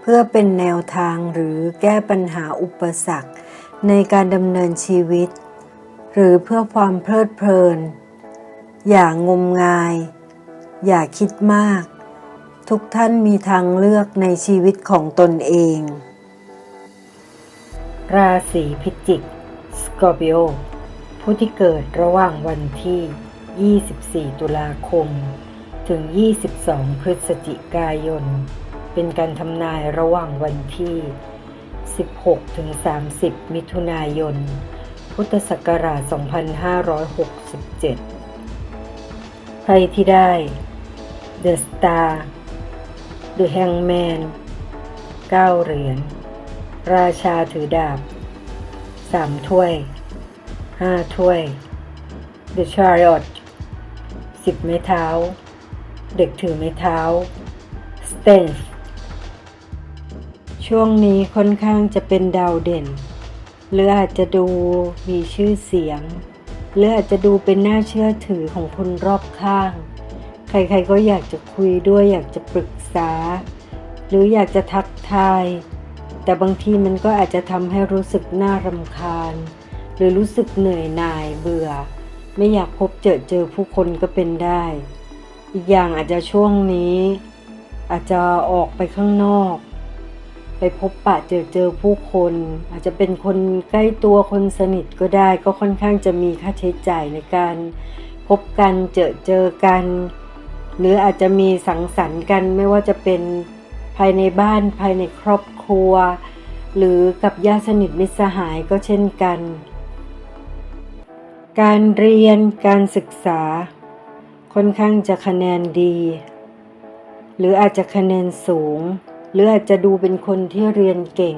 เพื่อเป็นแนวทางหรือแก้ปัญหาอุปสรรค ในการดำเนินชีวิต หรือเพื่อความเพลิดเพลิน อย่างงมงาย อย่าคิดมาก ทุกท่านมีทางเลือกในชีวิตของตนเอง ราศีพิจิกสกอร์ i ิโอผู้ที่เกิดระหว่างวันที่ 24 ตุลาคม ถึง 22 พฤศจิกายน เป็นการทำนายระหว่างวันที่ 16-30 มิถุนายน พุทธศักราช 2567 ไพ่ที่ได้ The Star The Hangman 9 เหรียญ ราชาถือดาบ 3 ถ้วย 5 ถ้วย The Chariot 10 ไม้เท้า เด็กถือไม้เท้า Stance ช่วงนี้ค่อนข้างจะเป็นดาวเด่น หรืออาจจะดูมีชื่อเสียง หรืออาจจะดูเป็นน่าเชื่อถือของคนรอบข้าง ใครๆก็อยากจะคุยด้วยอยากจะปรึกษา หรืออยากจะทักทาย แต่บางทีมันก็อาจจะทำให้รู้สึกน่ารำคาญ หรือรู้สึกเหนื่อยหน่ายเบื่อ ไม่อยากพบเจอเจอผู้คนก็เป็นได้ อีกอย่างอาจจะช่วงนี้ อาจจะออกไปข้างนอก ไปพบปะเจอเจอผู้คน อาจจะเป็นคนใกล้ตัวคนสนิทก็ได้ ก็ค่อนข้างจะมีค่าใช้จ่ายในการพบกันเจอเจอกัน หรืออาจจะมีสังสรรค์กันไม่ว่าจะเป็นภายในบ้านภายในครอบครัว หรือกับญาติสนิทมิตรสหายก็เช่นกัน การเรียนการศึกษา ค่อนข้างจะคะแนนดี หรืออาจจะคะแนนสูง หรืออาจจะดูเป็นคนที่เรียนเก่ง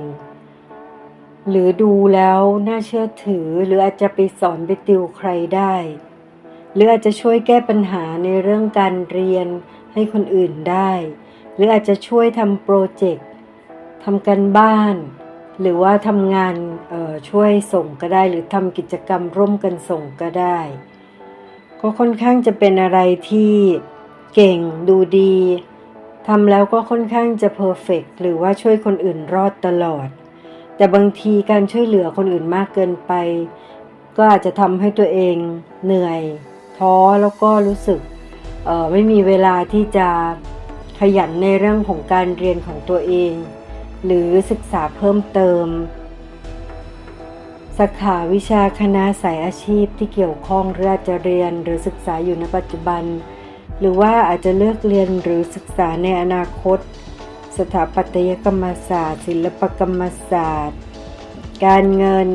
หรือดูแล้วน่าเชื่อถือ หรืออาจจะไปสอนไปติวใครได้ หรืออาจจะช่วยแก้ปัญหาในเรื่องการเรียนให้คนอื่นได้ หรืออาจจะช่วยทำโปรเจกต์ทำกันบ้าน หรือว่าทำงานช่วยส่งก็ได้ หรือทำกิจกรรมร่วมกันส่งก็ได้ ก็ค่อนข้างจะเป็นอะไรที่เก่งดูดี ทำแล้วก็ค่อนข้างจะเพอร์เฟกหรือว่าช่วยคนอื่นรอดตลอด แต่บางทีการช่วยเหลือคนอื่นมากเกินไป ก็อาจจะทำให้ตัวเองเหนื่อย ท้อแล้วก็รู้สึกไม่มีเวลาที่จะขยันในเรื่องของการเรียนของตัวเอง หรือศึกษาเพิ่มเติมสาขาวิชาคณะสายอาชีพที่เกี่ยวข้องหรืออาจจะเรียนหรือศึกษาอยู่ในปัจจุบัน หรือว่าอาจจะเลือกเรียนหรือศึกษาในอนาคต สถาปัตยกรรมศาสตร์ ศิลปกรรมศาสตร์ การเงิน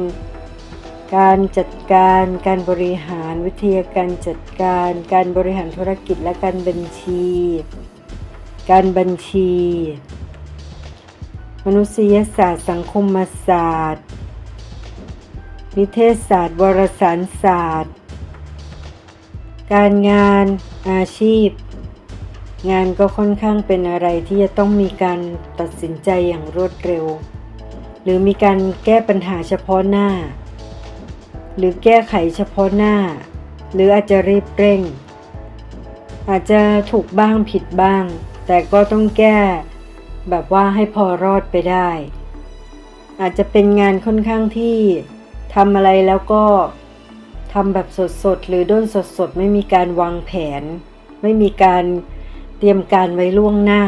การจัดการ การบริหารวิทยาการจัดการ การบริหารธุรกิจและการบัญชี การบัญชี มนุษยศาสตร์ สังคมศาสตร์ นิเทศศาสตร์ วารสารศาสตร์ การงานอาชีพ งานก็ค่อนข้างเป็นอะไรที่จะต้องมีการตัดสินใจอย่างรวดเร็ว หรือมีการแก้ปัญหาเฉพาะหน้า หรือแก้ไขเฉพาะหน้า หรืออาจจะรีบเร่ง อาจจะถูกบ้างผิดบ้าง แต่ก็ต้องแก้แบบว่าให้พอรอดไปได้ อาจจะเป็นงานค่อนข้างที่ทำอะไรแล้วก็ ทำแบบสดๆ หรือด้นสดๆ ไม่มีการวางแผน ไม่มีการเตรียมการไว้ล่วงหน้า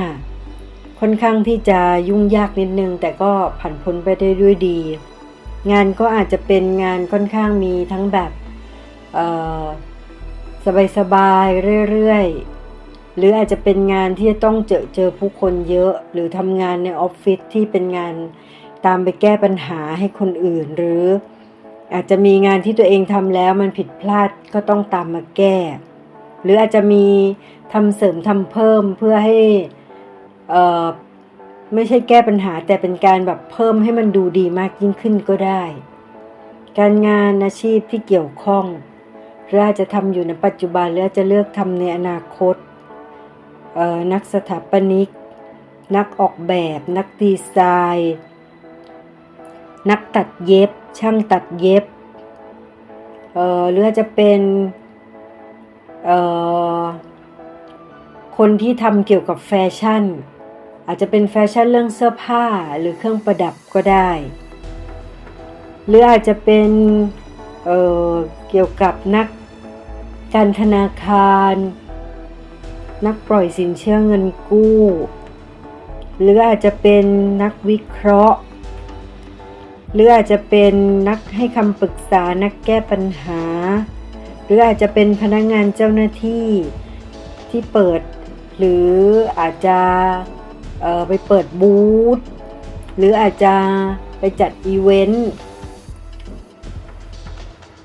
ค่อนข้างที่จะยุ่งยากนิดนึง แต่ก็ผ่านพ้นไปได้ด้วยดี งานก็อาจจะเป็นงานค่อนข้างมีทั้งแบบสบายๆเรื่อยๆ หรืออาจจะเป็นงานที่จะต้องเจอเจอผู้คนเยอะ หรือทำงานในออฟฟิศที่เป็นงานตามไปแก้ปัญหาให้คนอื่นหรือ อาจจะมีงานที่ตัวเองทำแล้วมันผิดพลาดก็ต้องตามมาแก้ หรืออาจจะมีทำเสริมทำเพิ่มเพื่อให้ไม่ใช่แก้ปัญหาแต่เป็นการแบบเพิ่มให้มันดูดีมากยิ่งขึ้นก็ได้ การงานอาชีพที่เกี่ยวข้องหรืออาจจะทำอยู่ในปัจจุบันหรืออาจจะเลือกทำในอนาคตเออนักสถาปนิก นักออกแบบ นักดีไซน์ นักตัดเย็บ ช่างตัดเย็บเออหรืออาจจะเป็นเอ่อคนที่ทำเกี่ยวกับแฟชั่น อาจจะเป็นแฟชั่นเรื่องเสื้อผ้าหรือเครื่องประดับก็ได้ หรืออาจจะเป็นเอ่อเกี่ยวกับนักการธนาคาร นักปล่อยสินเชื่อเงินกู้ หรืออาจจะเป็นนักวิเคราะห์ หรืออาจจะเป็นนักให้คำปรึกษานักแก้ปัญหา หรืออาจจะเป็นพนักงานเจ้าหน้าที่ที่เปิด หรืออาจจะไปเปิดบูธหรืออาจจะไปจัดอีเวนต์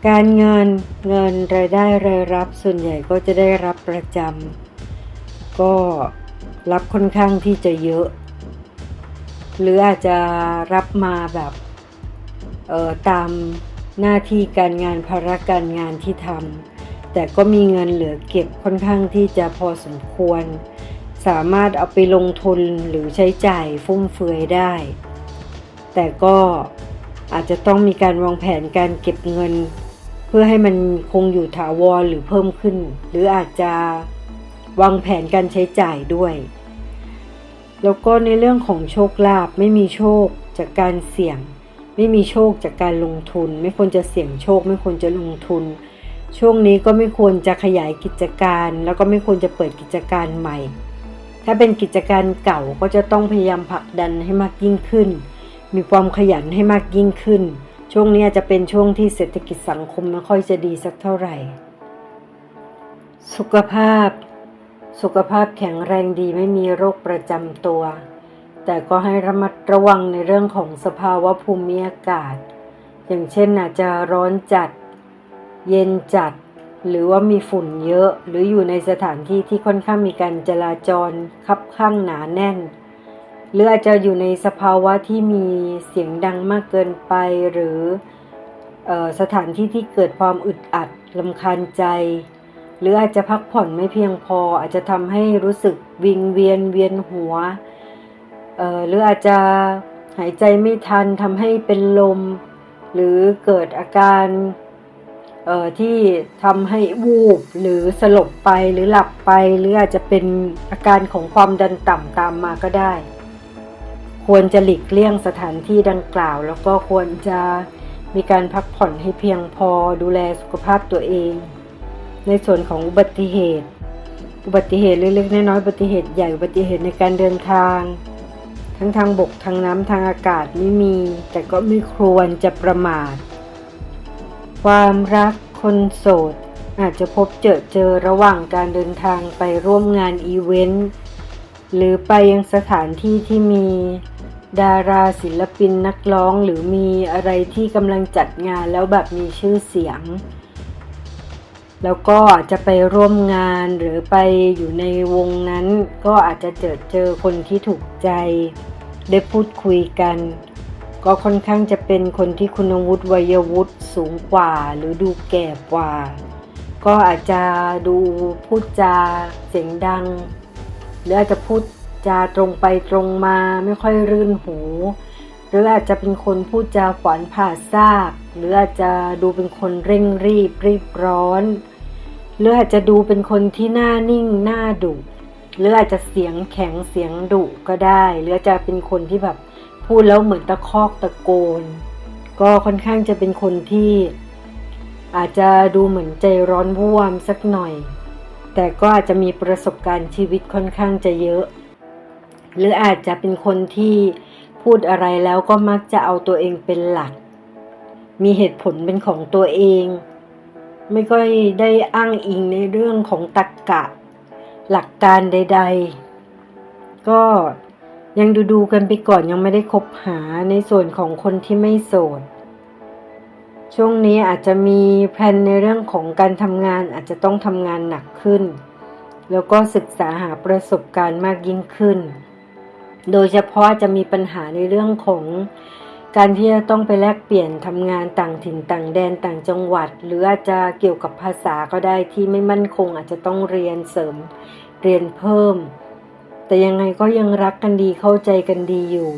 การเงินเงินรายได้รายรับส่วนใหญ่ก็จะได้รับประจำก็รับค่อนข้างที่จะเยอะ หรืออาจจะรับมาแบบ ตามหน้าที่การงานภาระการงานที่ทำแต่ก็มีเงินเหลือเก็บค่อนข้างที่จะพอสมควร สามารถเอาไปลงทุนหรือใช้จ่ายฟุ่มเฟือยได้ แต่ก็อาจจะต้องมีการวางแผนการเก็บเงิน เพื่อให้มันคงอยู่ถาวรหรือเพิ่มขึ้น หรืออาจจะวางแผนการใช้จ่ายด้วย แล้วก็ในเรื่องของโชคลาภไม่มีโชคจากการเสี่ยง ไม่มีโชคจากการลงทุน ไม่ควรจะเสี่ยงโชค ไม่ควรจะลงทุน ช่วงนี้ก็ไม่ควรจะขยายกิจการ แล้วก็ไม่ควรจะเปิดกิจการใหม่ ถ้าเป็นกิจการเก่าก็จะต้องพยายามผลักดันให้มากยิ่งขึ้น มีความขยันให้มากยิ่งขึ้น ช่วงนี้อาจจะเป็นช่วงที่เศรษฐกิจสังคมไม่ค่อยจะดีสักเท่าไหร่ สุขภาพ สุขภาพแข็งแรงดีไม่มีโรคประจำตัว แต่ก็ให้ระมัดระวังในเรื่องของสภาวะภูมิอากาศ อย่างเช่นอาจจะร้อนจัด เย็นจัด หรือว่ามีฝุ่นเยอะ หรืออยู่ในสถานที่ที่ค่อนข้างมีการจราจรคับข้างหนาแน่น หรืออาจจะอยู่ในสภาวะที่มีเสียงดังมากเกินไป หรืออสถานที่ที่เกิดความอึดอัดลำคาญใจ หรืออาจจะพักผ่อนไม่เพียงพออาจจะทำให้รู้สึกวิงเวียนเวียนหัว หรืออาจจะหายใจไม่ทันทำให้เป็นลม หรือเกิดอาการเออที่ทำให้วูบหรือสลบไปหรือหลับไป หรืออาจจะเป็นอาการของความดันต่ำตามมาก็ได้ ควรจะหลีกเลี่ยงสถานที่ดังกล่าว แล้วก็ควรจะมีการพักผ่อนให้เพียงพอดูแลสุขภาพตัวเอง ในส่วนของอุบัติเหตุ อุบัติเหตุเล็กๆน้อยๆอุบัติเหตุใหญ่อุบัติเหตุในการเดินทาง ทั้งทางบกทางน้ำทางอากาศไม่มี แต่ก็ไม่ควรจะประมาท ความรักคนโสด อาจจะพบเจอเจอระหว่างการเดินทางไปร่วมงานอีเวนต์หรือไปยังสถานที่ที่มี ดาราศิลปินนักร้องหรือมีอะไรที่กำลังจัดงานแล้วแบบมีชื่อเสียง แล้วก็อาจจะไปร่วมงานหรือไปอยู่ในวงนั้น ก็อาจจะเจอเจอคนที่ถูกใจ ได้พูดคุยกัน ก็ค่อนข้างจะเป็นคนที่คุณวุฒิวัยวุฒิสูงกว่า หรือดูแก่กว่า ก็อาจจะดูพูดจาเสียงดัง หรืออาจจะพูดจาตรงไปตรงมาไม่ค่อยรื่นหู หรืออาจจะเป็นคนพูดจาขวานผ่าซาก หรืออาจจะดูเป็นคนเร่งรีบรีบร้อน หรืออาจจะดูเป็นคนที่หน้านิ่งหน้าดุ หรืออาจจะเสียงแข็งเสียงดุก็ได้ หรืออาจจะเป็นคนที่แบบพูดแล้วเหมือนตะคอกตะโกน ก็ค่อนข้างจะเป็นคนที่อาจจะดูเหมือนใจร้อนว่วมสักหน่อย แต่ก็อาจจะมีประสบการณ์ชีวิตค่อนข้างจะเยอะ หรืออาจจะเป็นคนที่พูดอะไรแล้วก็มักจะเอาตัวเองเป็นหลัก มีเหตุผลเป็นของตัวเอง ไม่ค่อยได้อ้างอิงในเรื่องของตรรกกะ หลักการใด ๆ ก็ยังดูดูๆกันไปก่อนยังไม่ได้คบหาในส่วนของคนที่ไม่โสด ช่วงนี้อาจจะมีแผนในเรื่องของการทำงานอาจจะต้องทำงานหนักขึ้น แล้วก็ศึกษาหาประสบการณ์มากยิ่งขึ้น โดยเฉพาะจะมีปัญหาในเรื่องของ การที่จะต้องไปแลกเปลี่ยนทำงานต่างถิ่นต่างแดนต่างจังหวัด หรืออาจจะเกี่ยวกับภาษาก็ได้ที่ไม่มั่นคงอาจจะต้องเรียนเสริมเรียนเพิ่ม แต่ยังไงก็ยังรักกันดีเข้าใจกันดีอยู่